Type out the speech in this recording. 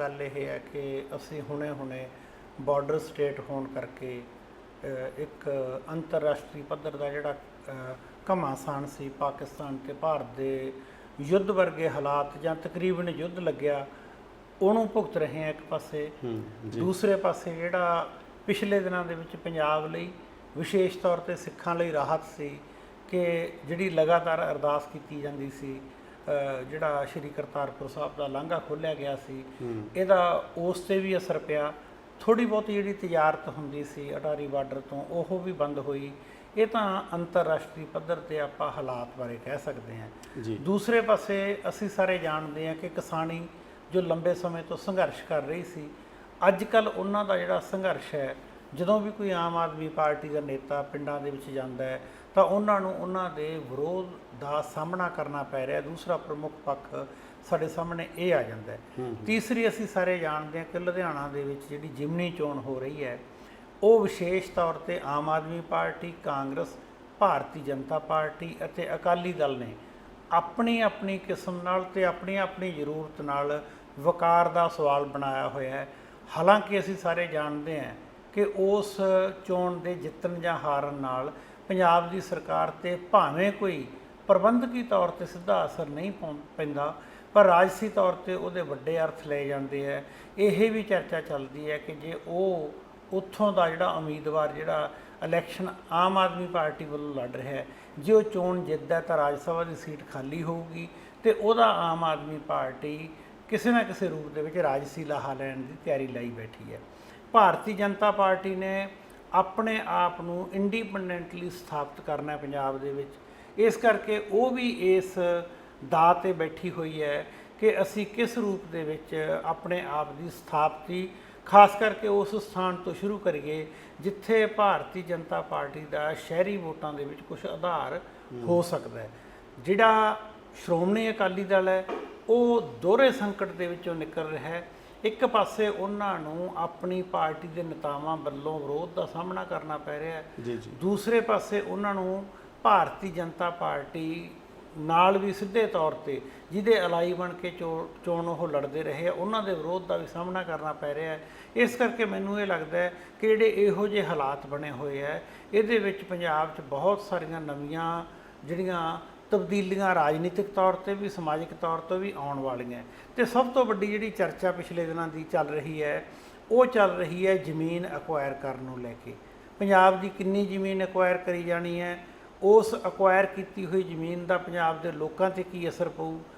ਗੱਲ ਇਹ ਹੈ ਕਿ ਅਸੀਂ ਹੁਣੇ-ਹੁਣੇ ਬਾਰਡਰ ਸਟੇਟ ਹੋਣ ਕਰਕੇ ਇੱਕ ਅੰਤਰਰਾਸ਼ਟਰੀ ਪੱਧਰ ਦਾ ਜਿਹੜਾ ਘਮਾਸਾਨ ਸੀ ਪਾਕਿਸਤਾਨ ਤੇ ਭਾਰਤ ਦੇ ਯੁੱਧ ਵਰਗੇ ਹਾਲਾਤ ਜਾਂ ਤਕਰੀਬਨ ਯੁੱਧ ਲੱਗਿਆ ਉਹਨੂੰ ਭੁਗਤ ਰਹੇ ਆ ਇੱਕ ਪਾਸੇ। ਦੂਸਰੇ ਪਾਸੇ ਜਿਹੜਾ ਪਿਛਲੇ ਦਿਨਾਂ ਦੇ ਵਿੱਚ ਪੰਜਾਬ ਲਈ ਵਿਸ਼ੇਸ਼ ਤੌਰ ਤੇ ਸਿੱਖਾਂ ਲਈ ਰਾਹਤ ਸੀ ਕਿ ਜਿਹੜੀ ਲਗਾਤਾਰ ਅਰਦਾਸ ਕੀਤੀ ਜਾਂਦੀ ਸੀ ਜਿਹੜਾ ਸ਼੍ਰੀ ਕਰਤਾਰਪੁਰ ਸਾਹਿਬ ਦਾ ਲਾਂਘਾ ਖੋਲ੍ਹਿਆ ਗਿਆ ਸੀ ਇਹਦਾ ਉਸ ਤੇ ਵੀ ਅਸਰ ਪਿਆ। ਥੋੜੀ ਬਹੁਤੀ ਜਿਹੜੀ ਤਜਾਰਤ ਹੁੰਦੀ ਸੀ ਅਟਾਰੀ ਬਾਰਡਰ ਤੋਂ ਉਹ ਵੀ ਬੰਦ ਹੋਈ। ਇਹ ਤਾਂ ਅੰਤਰਰਾਸ਼ਟਰੀ ਪੱਧਰ ਤੇ ਆਪਾਂ ਹਾਲਾਤ ਬਾਰੇ ਕਹਿ ਸਕਦੇ ਹਾਂ। ਦੂਸਰੇ ਪਾਸੇ ਅਸੀਂ ਸਾਰੇ ਜਾਣਦੇ ਹਾਂ ਕਿ ਕਿਸਾਨੀ ਜੋ ਲੰਬੇ ਸਮੇਂ ਤੋਂ ਸੰਘਰਸ਼ ਕਰ ਰਹੀ ਸੀ ਅੱਜ ਕੱਲ ਉਹਨਾਂ ਦਾ ਜਿਹੜਾ ਸੰਘਰਸ਼ ਹੈ ਜਦੋਂ ਵੀ ਕੋਈ ਆਮ ਆਦਮੀ ਪਾਰਟੀ ਦਾ ਨੇਤਾ ਪਿੰਡਾਂ ਦੇ ਵਿੱਚ ਜਾਂਦਾ ਹੈ ਤਾਂ ਉਹਨਾਂ ਨੂੰ ਉਹਨਾਂ ਦੇ ਵਿਰੋਧ ਦਾ ਸਾਹਮਣਾ ਕਰਨਾ ਪੈ ਰਿਹਾ ਦੂਸਰਾ ਪ੍ਰਮੁੱਖ ਪੱਖ ਸਾਡੇ ਸਾਹਮਣੇ ਇਹ ਆ ਜਾਂਦਾ ਹੈ। ਤੀਸਰੀ ਅਸੀਂ ਸਾਰੇ ਜਾਣਦੇ ਹਾਂ ਕਿ ਲੁਧਿਆਣਾ ਦੇ ਵਿੱਚ ਜਿਹੜੀ ਜਿਮਨੀ ਚੋਣ ਹੋ ਰਹੀ ਹੈ ਉਹ ਵਿਸ਼ੇਸ਼ ਤੌਰ ਤੇ Aam Aadmi party Congress Bharatiya Janata party ਅਤੇ ਅਕਾਲੀ ਦਲ ਨੇ ਆਪਣੀ ਆਪਣੀ ਕਿਸਮ ਨਾਲ ਤੇ ਆਪਣੀ ਆਪਣੀ ਜ਼ਰੂਰਤ ਨਾਲ ਵਕਾਰ ਦਾ ਸਵਾਲ ਬਣਾਇਆ ਹੋਇਆ ਹੈ। ਹਾਲਾਂਕਿ ਅਸੀਂ ਸਾਰੇ ਜਾਣਦੇ ਹਾਂ ਕਿ ਉਸ ਚੋਣ ਦੇ ਜਿੱਤਣ ਜਾਂ ਹਾਰਨ ਨਾਲ ਪੰਜਾਬ ਦੀ ਸਰਕਾਰ ਤੇ ਭਾਵੇਂ ਕੋਈ ਪ੍ਰਬੰਧਕੀ ਤੌਰ ਤੇ ਸਿੱਧਾ ਅਸਰ ਨਹੀਂ ਪਉਂ- ਪੈਂਦਾ, ਪਰ ਰਾਜਸੀ ਤੌਰ ਤੇ ਉਹਦੇ ਵੱਡੇ ਅਰਥ ਲਏ ਜਾਂਦੇ ਹੈ ਇਹ ਵੀ ਚਰਚਾ ਚੱਲਦੀ ਹੈ ਕਿ ਜੇ ਉਹ ਉੱਥੋਂ ਦਾ ਜਿਹੜਾ ਉਮੀਦਵਾਰ, ਜਿਹੜਾ ਇਲੈਕਸ਼ਨ ਆਮ ਆਦਮੀ ਪਾਰਟੀ ਵੱਲੋਂ ਲੜ ਰਿਹਾ ਹੈ, ਜੇ ਉਹ ਚੋਣ ਜਿੱਤਦਾ ਤਾਂ ਰਾਜ ਸਭਾ ਦੀ ਸੀਟ ਖਾਲੀ ਹੋਊਗੀ ਤੇ ਉਹਦਾ ਆਮ ਆਦਮੀ ਪਾਰਟੀ ਕਿਸੇ ਨਾ ਕਿਸੇ ਰੂਪ ਦੇ ਵਿੱਚ ਰਾਜਸੀ ਲਾਹਾ ਲੈਣ ਦੀ ਤਿਆਰੀ ਲਈ ਬੈਠੀ ਹੈ। ਭਾਰਤੀ ਜਨਤਾ ਪਾਰਟੀ ਨੇ ਆਪਣੇ ਆਪ ਨੂੰ ਇੰਡੀਪੈਂਡੈਂਟਲੀ ਸਥਾਪਿਤ ਕਰਨਾ ਹੈ ਪੰਜਾਬ ਦੇ ਵਿੱਚ। ਇਸ ਕਰਕੇ ਉਹ ਵੀ ਇਸ ਦਾਅ ਤੇ ਬੈਠੀ ਹੋਈ ਹੈ ਕਿ ਅਸੀਂ ਕਿਸ ਰੂਪ ਦੇ ਵਿੱਚ ਆਪਣੇ ਆਪ ਦੀ ਸਥਾਪਤੀ ਖਾਸ ਕਰਕੇ ਉਸ ਸਥਾਨ ਤੋਂ ਸ਼ੁਰੂ ਕਰੀਏ ਜਿੱਥੇ ਭਾਰਤੀ ਜਨਤਾ ਪਾਰਟੀ ਦਾ ਸ਼ਹਿਰੀ ਵੋਟਾਂ ਦੇ ਵਿੱਚ ਕੁਝ ਆਧਾਰ ਹੋ ਸਕਦਾ ਹੈ। ਜਿਹੜਾ ਸ਼੍ਰੋਮਣੀ ਅਕਾਲੀ ਦਲ ਹੈ ਉਹ ਦੋਹਰੇ ਸੰਕਟ ਦੇ ਵਿੱਚੋਂ ਨਿਕਲ ਰਿਹਾ ਹੈ। ਇੱਕ ਪਾਸੇ ਉਹਨਾਂ ਨੂੰ ਆਪਣੀ ਪਾਰਟੀ ਦੇ ਨੇਤਾਵਾਂ ਵੱਲੋਂ ਵਿਰੋਧ ਦਾ ਸਾਹਮਣਾ ਕਰਨਾ ਪੈ ਰਿਹਾ ਹੈ। ਜੀ ਜੀ। ਦੂਸਰੇ ਪਾਸੇ ਉਹਨਾਂ ਨੂੰ ਭਾਰਤੀ ਜਨਤਾ ਪਾਰਟੀ ਨਾਲ ਵੀ ਸਿੱਧੇ ਤੌਰ ਤੇ ਜਿਹਦੇ ਅਲਾਈ ਬਣ ਕੇ ਚੋਣ ਉਹ ਲੜਦੇ ਰਹੇ ਆ ਉਹਨਾਂ ਦੇ ਵਿਰੋਧ ਦਾ ਵੀ ਸਾਹਮਣਾ ਕਰਨਾ ਪੈ ਰਿਹਾ ਹੈ। ਇਸ ਕਰਕੇ ਮੈਨੂੰ ਇਹ ਲੱਗਦਾ ਹੈ ਕਿ ਜਿਹੜੇ ਇਹੋ ਜਿਹੇ ਹਾਲਾਤ ਬਣੇ ਹੋਏ ਆ ਇਹਦੇ ਵਿੱਚ ਪੰਜਾਬ 'ਚ ਬਹੁਤ ਸਾਰੀਆਂ ਨਵੀਆਂ ਜਿਹੜੀਆਂ ਤਬਦੀਲੀਆਂ ਰਾਜਨੀਤਿਕ ਤੌਰ ਤੇ ਵੀ, ਸਮਾਜਿਕ ਤੌਰ ਤੇ ਵੀ ਆਉਣ ਵਾਲੀਆਂ। ਤੇ ਸਭ ਤੋਂ ਵੱਡੀ ਜਿਹੜੀ ਚਰਚਾ ਪਿਛਲੇ ਦਿਨਾਂ ਦੀ ਚੱਲ ਰਹੀ ਹੈ, ਉਹ ਚੱਲ ਰਹੀ ਹੈ ਜ਼ਮੀਨ ਅਕਵਾਇਰ ਕਰਨ ਨੂੰ ਲੈ ਕੇ। ਪੰਜਾਬ ਦੀ ਕਿੰਨੀ ਜ਼ਮੀਨ ਅਕਵਾਇਰ ਕਰੀ ਜਾਣੀ ਹੈ, ਉਸ ਅਕਵਾਇਰ ਕੀਤੀ ਹੋਈ ਜ਼ਮੀਨ ਦਾ ਪੰਜਾਬ ਦੇ ਲੋਕਾਂ ਤੇ ਕੀ ਅਸਰ ਪਊ?